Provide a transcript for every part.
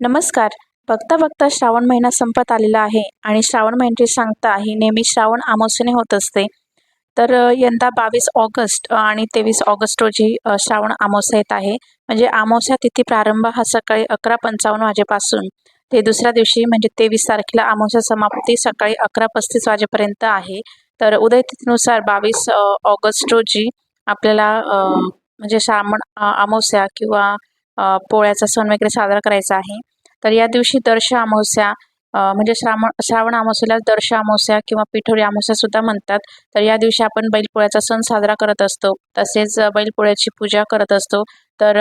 नमस्कार. बघता बघता श्रावण महिना संपत आलेला आहे आणि श्रावण महिन्याची सांगता ही नेहमी श्रावण अमावस्येने होत असते. तर यंदा बावीस ऑगस्ट आणि तेवीस ऑगस्ट रोजी श्रावण आमोसा येत आहे. म्हणजे आमोसा तिथी प्रारंभ हा सकाळी अकरा पंचावन्न वाजेपासून. ते दुसऱ्या दिवशी म्हणजे तेवीस तारखेला आमोसा समाप्ती सकाळी अकरा पस्तीस वाजेपर्यंत आहे. तर उदय तिथीनुसार बावीस ऑगस्ट रोजी आपल्याला म्हणजे श्रावण आमोस्या किंवा पोळ्याचा सण वगैरे साजरा करायचा आहे. तर या दिवशी दर्श अमावस्या म्हणजे श्रावण श्रावण अमावस्याला दर्श अमावस्या किंवा पिठोरी अमावस्या सुद्धा म्हणतात. तर या दिवशी आपण बैलपोळ्याचा सण साजरा करत असतो. तसेच बैलपोळ्याची पूजा करत असतो. तर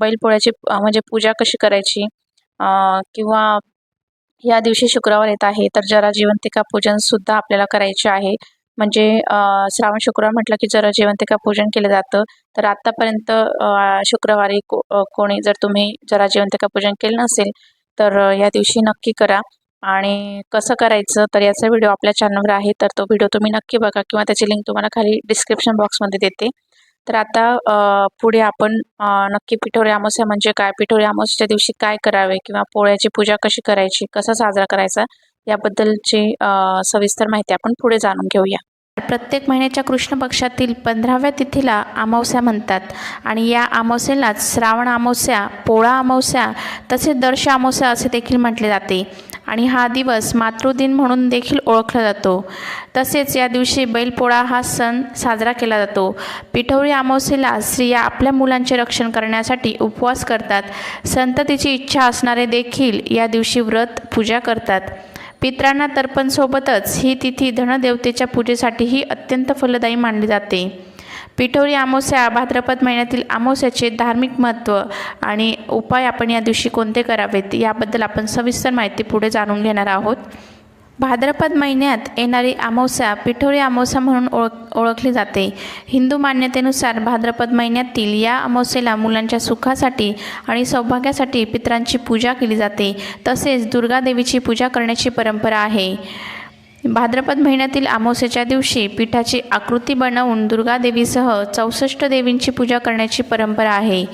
बैलपोळ्याची म्हणजे पूजा कशी करायची? किंवा या दिवशी शुक्रवार येत आहे. तर जरा जिवंतिका पूजन सुद्धा आपल्याला करायचे आहे. म्हणजे श्रावण शुक्रवार म्हटलं की जर जिवंतिका पूजन केलं जातं. तर आत्तापर्यंत शुक्रवारी को कोणी जर तुम्ही जरा जिवंतिका पूजन केलं नसेल तर या दिवशी नक्की करा. आणि कसं करायचं तर याचा व्हिडिओ आपल्या चॅनलवर आहे तर तो व्हिडिओ तुम्ही नक्की बघा किंवा त्याची लिंक तुम्हाला खाली डिस्क्रिप्शन बॉक्समध्ये देते. तर आता पुढे आपण नक्की पिठोरी अमावस्या म्हणजे काय? पिठोरी अमावस्येच्या दिवशी काय करावे? किंवा पोळ्याची पूजा कशी करायची? कसा साजरा करायचा? याबद्दलची सविस्तर माहिती आपण पुढे जाणून घेऊया. प्रत्येक महिन्याच्या कृष्ण पक्षातील पंधराव्या तिथीला अमावस्या म्हणतात आणि या अमावस्येलाच श्रावण अमावस्या पोळा अमावस्या तसेच दर्श अमावस्या असे देखील म्हटले जाते आणि हा दिवस मातृदिन म्हणून देखील ओळखला जातो. तसेच या दिवशी बैलपोळा हा सण साजरा केला जातो. पिठोरी अमावस्येला स्त्रिया आपल्या मुलांचे रक्षण करण्यासाठी उपवास करतात. संततीची इच्छा असणारे देखील या दिवशी व्रत पूजा करतात. पित्रांना तर्पणसोबतच ही तिथी धनदेवतेच्या पूजेसाठीही अत्यंत फलदायी मानली जाते. पिठोरी आमोस्या भाद्रपद महिन्यातील अमावस्याचे धार्मिक महत्त्व आणि उपाय आपण या दिवशी कोणते करावेत याबद्दल आपण सविस्तर माहिती पुढे जाणून घेणार आहोत. भाद्रपद महिन्यात येणारी अमावस्या पिठोरी अमावस्या म्हणून ओळख ओळखली जाते. हिंदू मान्यतेनुसार भाद्रपद महिन्यातील या अमावस्येला मुलांच्या सुखासाठी आणि सौभाग्यासाठी पित्रांची पूजा केली जाते. तसेच दुर्गादेवीची पूजा करण्याची परंपरा आहे. भाद्रपद महिन्यातील अमावस्येच्या दिवशी पीठाची आकृती बनवून दुर्गादेवीसह चौसष्ट देवींची पूजा करण्याची परंपरा आहे.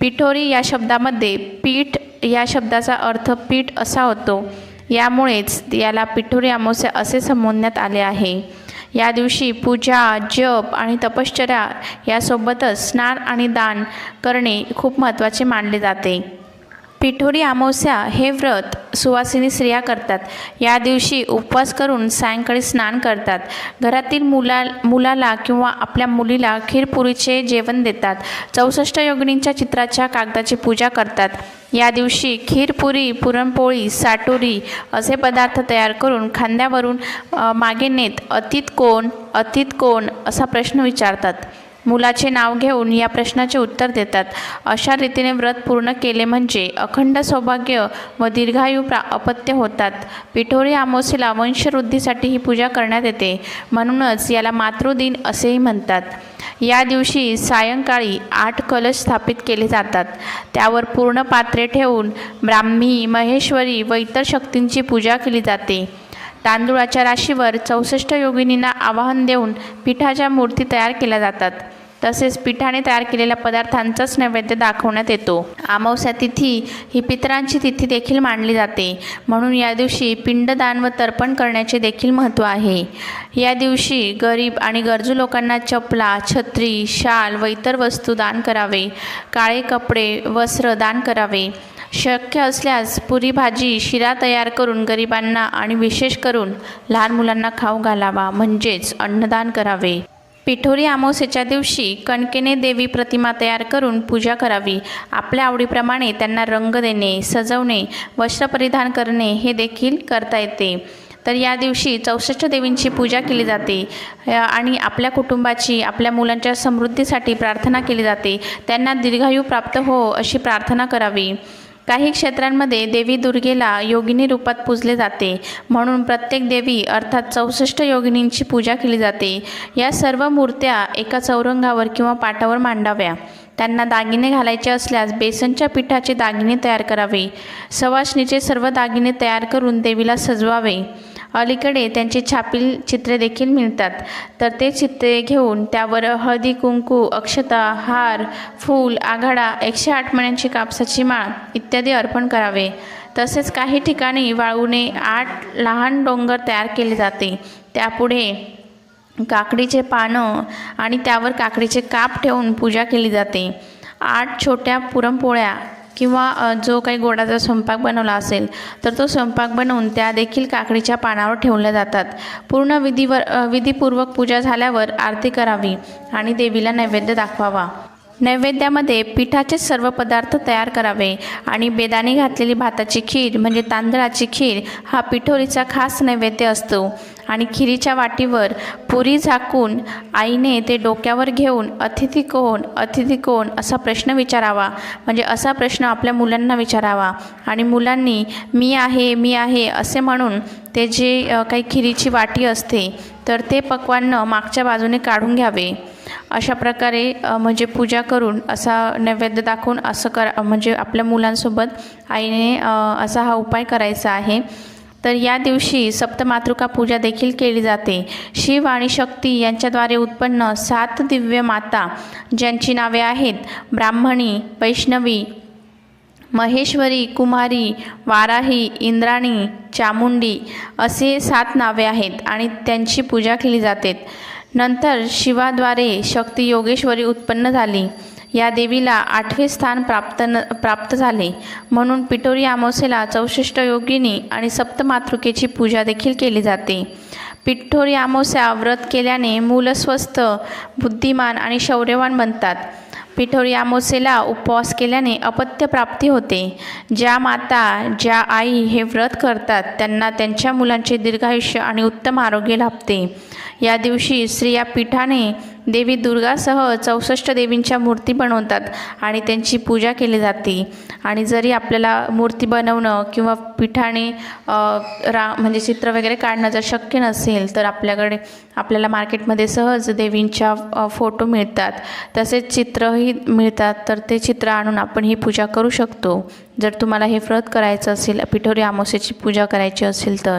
पिठोरी या शब्दामध्ये पीठ या शब्दाचा अर्थ पीठ असा होतो. यामुळेच याला पिठोरी अमावस्या असे संबोधण्यात आले आहे. या दिवशी पूजा जप आणि तपश्चर्या यासोबतच स्नान आणि दान करणे खूप महत्त्वाचे मानले जाते. पिठोरी अमावस्या हे व्रत सुवासिनी स्त्रिया करतात. या दिवशी उपवास करून सायंकाळी स्नान करतात. घरातील मुला मुलाला किंवा आपल्या मुलीला खीरपुरीचे जेवण देतात. चौसष्ट योगिनींच्या चित्राच्या कागदाची पूजा करतात. या दिवशी खीरपुरी पुरणपोळी साटोरी असे पदार्थ तयार करून खांद्यावरून मागे नेत अतीत कोण अतीत कोण असा प्रश्न विचारतात. मुलाचे नाव घेऊन या प्रश्नाचे उत्तर देतात. अशा रीतीने व्रत पूर्ण केले म्हणजे अखंड सौभाग्य व दीर्घायू प्रा अपत्य होतात. पिठोरी अमावस्येला वंशवृद्धीसाठी ही पूजा करण्यात येते. म्हणूनच याला मातृदिन असेही म्हणतात. या दिवशी सायंकाळी आठ कलश स्थापित केले जातात. त्यावर पूर्ण पात्रे ठेवून ब्राह्मी महेश्वरी व इतर शक्तींची पूजा केली जाते. तांदुळाच्या राशीवर चौसष्ट योगिनींना आवाहन देऊन पिठाच्या मूर्ती तयार केल्या जातात. तसेच पिठाने तयार केलेल्या पदार्थांचाच नैवेद्य दाखवण्यात येतो. अमावस्या तिथी ही पितरांची तिथी देखील मानली जाते. म्हणून या दिवशी पिंडदान व तर्पण करण्याचे देखील महत्त्व आहे. या दिवशी गरीब आणि गरजू लोकांना चपला छत्री शाल व इतर वस्तू दान करावे. काळे कपडे वस्त्र दान करावे. शक्य असल्यास पुरी भाजी शिरा तयार करून गरिबांना आणि विशेष करून लहान मुलांना खाऊ घालावा. म्हणजेच अन्नदान करावे. पिठोरी अमावस्येच्या दिवशी कणकेने देवी प्रतिमा तयार करून पूजा करावी. आपल्या आवडीप्रमाणे त्यांना रंग देणे सजवणे वस्त्र परिधान करणे हे देखील करता येते. तर या दिवशी चौसष्ट देवींची पूजा केली जाते. आणि आपल्या कुटुंबाची आपल्या मुलांच्या समृद्धीसाठी प्रार्थना केली जाते. त्यांना दीर्घायू प्राप्त हो अशी प्रार्थना करावी. काही क्षेत्रांमध्ये देवी दुर्गेला योगिनी रूपात पूजले जाते. म्हणून प्रत्येक देवी अर्थात चौसष्ट योगिनींची पूजा केली जाते. या सर्व मूर्त्या एका चौरंगावर किंवा पाटावर मांडाव्या. त्यांना दागिने घालायचे असल्यास बेसनच्या पिठाचे दागिने तयार करावे. सवासणीचे सर्व दागिने तयार करून देवीला सजवावे. अलीकडे त्यांची छापील चित्रे देखील मिळतात. तर ते चित्रे घेऊन त्यावर हळदी कुंकू अक्षता हार फूल आघाडा एकशे आठ महिन्यांची कापसाची माळ इत्यादी अर्पण करावे. तसेच काही ठिकाणी वाळूने आठ लहान डोंगर तयार केले जाते. त्यापुढे काकडीचे पानं आणि त्यावर काकडीचे काप ठेवून पूजा केली जाते. आठ छोट्या पुरणपोळ्या किंवा जो काही गोडाचा स्वयंपाक बनवला असेल तर तो स्वयंपाक बनवून त्या देखील काकडीच्या पानावर ठेवल्या जातात. पूर्ण विधीवर विधीपूर्वक पूजा झाल्यावर आरती करावी आणि देवीला नैवेद्य दाखवावा. नैवेद्यामध्ये पिठाचे सर्व पदार्थ तयार करावे आणि बेदाणे घातलेली भाताची खीर म्हणजे तांदळाची खीर हा पिठोरीचा खास नैवेद्य असतो. आणि खिरीच्या वाटीवर पुरी झाकून आईने ते डोक्यावर घेऊन अतिथी कोण अतिथी कोण? असा प्रश्न विचारावा. म्हणजे असा प्रश्न आपल्या मुलांना विचारावा. आणि मुलांनी मी आहे मी आहे असे म्हणून ते जे काही खिरीची वाटी असते तर ते पक्वान्न मागच्या बाजूने काढून घ्यावे. अशा प्रकारे म्हणजे पूजा करून असा नैवेद्य दाखवून असं करा म्हणजे आपल्या मुलांसोबत आईने असा हा उपाय करायचा आहे. तर या दिवशी सप्तमातृका पूजा देखील केली जाते. शिव आणि शक्ती यांच्याद्वारे उत्पन्न सात दिव्य माता ज्यांची नावे आहेत ब्राह्मणी वैष्णवी महेश्वरी कुमारी वाराही इंद्राणी चामुंडी असे सात नावे आहेत आणि त्यांची पूजा केली जाते. नंतर शिवाद्वारे शक्ती योगेश्वरी उत्पन्न झाली. या देवीला आठवे स्थान प्राप्त न प्राप्त झाले. म्हणून पिठोरी अमावस्येला चौसष्ट योगिनी आणि सप्तमातृकेची पूजा देखील केली जाते. पिठोरी अमावस्या व्रत केल्याने मूल स्वस्थ बुद्धिमान आणि शौर्यवान बनतात. पिठोरी अमावस्येला उपवास केल्याने अपत्य प्राप्ती होते. ज्या माता ज्या आई हे व्रत करतात त्यांना त्यांच्या मुलांचे दीर्घायुष्य आणि उत्तम आरोग्य लाभते. या दिवशी स्त्रिया पीठाने देवी दुर्गासह चौसष्ट देवींच्या मूर्ती बनवतात आणि त्यांची पूजा केली जाते. आणि जरी आपल्याला मूर्ती बनवणं किंवा पिठाने रा म्हणजे चित्र वगैरे काढणं जर शक्य नसेल तर आपल्याकडे आपल्याला मार्केटमध्ये सहज देवींच्या फोटो मिळतात. तसेच चित्रही मिळतात तर ते चित्र आणून आपण ही पूजा करू शकतो. जर तुम्हाला हे व्रत करायचं असेल पिठोरी अमावस्येची पूजा करायची असेल तर.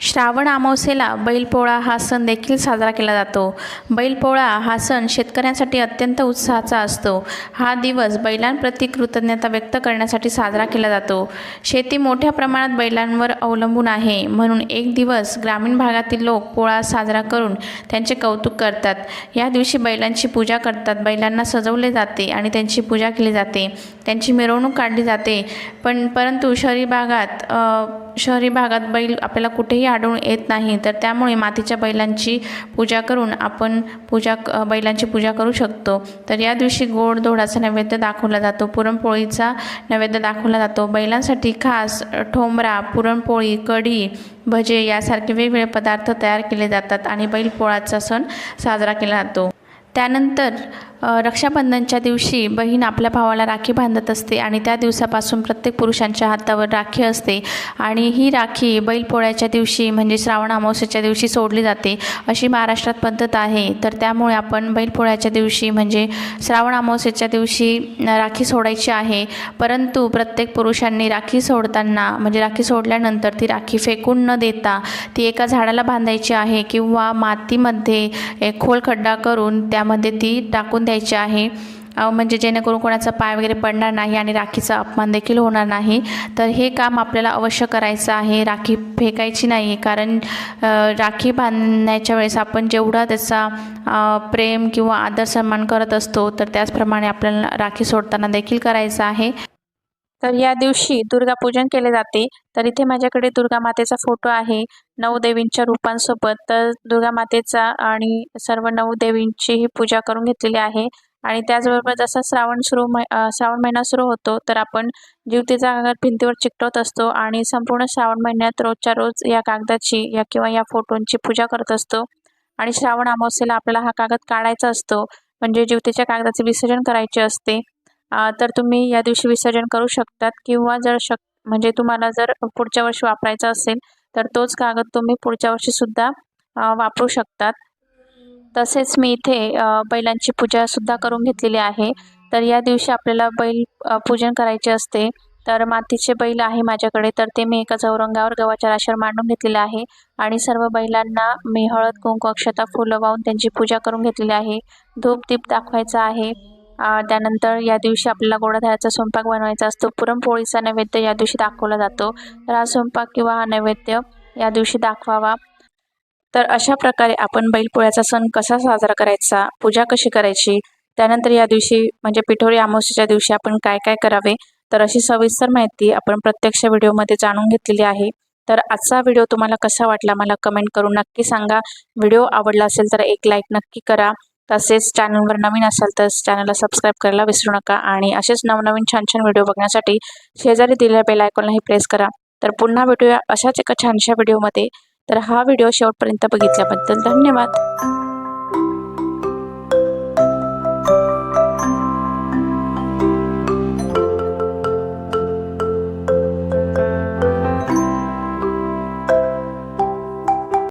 श्रावण अमावस्येला बैलपोळा हा सण देखील साजरा केला जातो. बैलपोळा हा सण शेतकऱ्यांसाठी अत्यंत उत्साहाचा असतो. हा दिवस बैलांप्रती कृतज्ञता व्यक्त करण्यासाठी साजरा केला जातो. शेती मोठ्या प्रमाणात बैलांवर अवलंबून आहे. म्हणून एक दिवस ग्रामीण भागातील लोक पोळा साजरा करून त्यांचे कौतुक करतात. या दिवशी बैलांची पूजा करतात. बैलांना सजवले जाते आणि त्यांची पूजा केली जाते. त्यांची मिरवणूक काढली जाते. पण परंतु शहरी भागात शहरी भागात बैल आपल्याला कुठेही आढळून येत नाही. तर त्यामुळे मातीच्या बैलांची पूजा करून आपण पूजा बैलांची पूजा करू शकतो. तर या दिवशी गोड धोडाचा नैवेद्य दाखवला जातो. पुरणपोळीचा नैवेद्य दाखवला जातो. बैलांसाठी खास ठोंबरा पुरणपोळी कढी भजे यासारखे वेगवेगळे पदार्थ तयार केले जातात आणि बैलपोळाचा सण साजरा केला जातो. त्यानंतर रक्षाबंधनच्या दिवशी बहीण आपल्या भावाला राखी बांधत असते आणि त्या दिवसापासून प्रत्येक पुरुषांच्या हातावर राखी असते. आणि ही राखी बैलपोळ्याच्या दिवशी म्हणजे श्रावण अमावस्याच्या दिवशी सोडली जाते अशी महाराष्ट्रात पद्धत आहे. तर त्यामुळे आपण बैलपोळ्याच्या दिवशी म्हणजे श्रावण अमावस्येच्या दिवशी राखी सोडायची आहे. परंतु प्रत्येक पुरुषांनी राखी सोडताना म्हणजे राखी सोडल्यानंतर ती राखी फेकून न देता ती एका झाडाला बांधायची आहे किंवा मातीमध्ये एक खोल खड्डा करून त्यामध्ये ती टाकून द्यायचे आहे. म्हणजे जेणेकरून कोणाचा पाय वगैरे पडणार नाही आणि राखीचा अपमान देखील होणार नाही. तर हे काम आपल्याला अवश्य करायचं आहे. राखी फेकायची नाही कारण राखी बांधण्याच्या वेळेस आपण जेवढा त्याचा प्रेम किंवा आदर सन्मान करत असतो तर त्याचप्रमाणे आपल्याला राखी सोडताना देखील करायचं आहे. तर या दिवशी दुर्गा पूजन केले जाते. तर इथे माझ्याकडे दुर्गा मातेचा फोटो आहे. नऊ देवींच्या रूपांसोबत तर दुर्गा मातेचा आणि सर्व नऊ देवींचीही पूजा करून घेतलेली आहे. आणि त्याचबरोबर जसा श्रावण सुरू श्रावण महिना सुरू होतो तर आपण जीवतीचा कागद भिंतीवर चिकटवत असतो आणि संपूर्ण श्रावण महिन्यात रोजच्या रोज या कागदाची या किंवा या फोटोंची पूजा करत असतो. आणि श्रावण अमावस्येला आपल्याला हा कागद काढायचा असतो. म्हणजे जीवतीच्या कागदाचे विसर्जन करायचे असते. तर तुम्ही या दिवशी विसर्जन करू शकतात किंवा जर शक म्हणजे तुम्हाला जर पुढच्या वर्षी वापरायचा असेल तर तोच कागद तुम्ही पुढच्या वर्षीसुद्धा वापरू शकतात. तसेच मी इथे बैलांची पूजासुद्धा करून घेतलेली आहे. तर या दिवशी आपल्याला बैल पूजन करायचे असते. तर मातीचे बैल आहे माझ्याकडे तर ते मी एका चौरंगावर गव्हाच्या राशीवर मांडून घेतलेले आहे. आणि सर्व बैलांना मी हळद कुंकू अक्षता फुलं वाहून त्यांची पूजा करून घेतलेली आहे. धूप दीप दाखवायचा आहे. त्यानंतर या दिवशी आपल्याला गोडाधळाचा स्वयंपाक बनवायचा असतो. पुरणपोळीचा नैवेद्य या दिवशी दाखवला जातो. तर हा स्वयंपाक किंवा हा नैवेद्य या दिवशी दाखवावा. तर अशा प्रकारे आपण बैलपोळ्याचा सण कसा साजरा करायचा पूजा कशी करायची त्यानंतर या दिवशी म्हणजे पिठोरी अमावस्येच्या दिवशी आपण काय काय करावे तर अशी सविस्तर माहिती आपण प्रत्यक्ष व्हिडिओमध्ये जाणून घेतलेली आहे. तर आजचा व्हिडिओ तुम्हाला कसा वाटला मला कमेंट करून नक्की सांगा. व्हिडिओ आवडला असेल तर एक लाईक नक्की करा. तसेच चॅनलवर नवीन असाल तर चॅनलला सबस्क्राईब करायला विसरू नका. आणि असेच नवनवीन छान छान व्हिडिओ बघण्यासाठी शेजारी दिलेल्या बेल आयकॉनलाही प्रेस करा. तर पुन्हा भेटूया अशाच एका छानशा व्हिडिओमध्ये तर हा व्हिडिओ शेवटपर्यंत बघितल्याबद्दल धन्यवाद.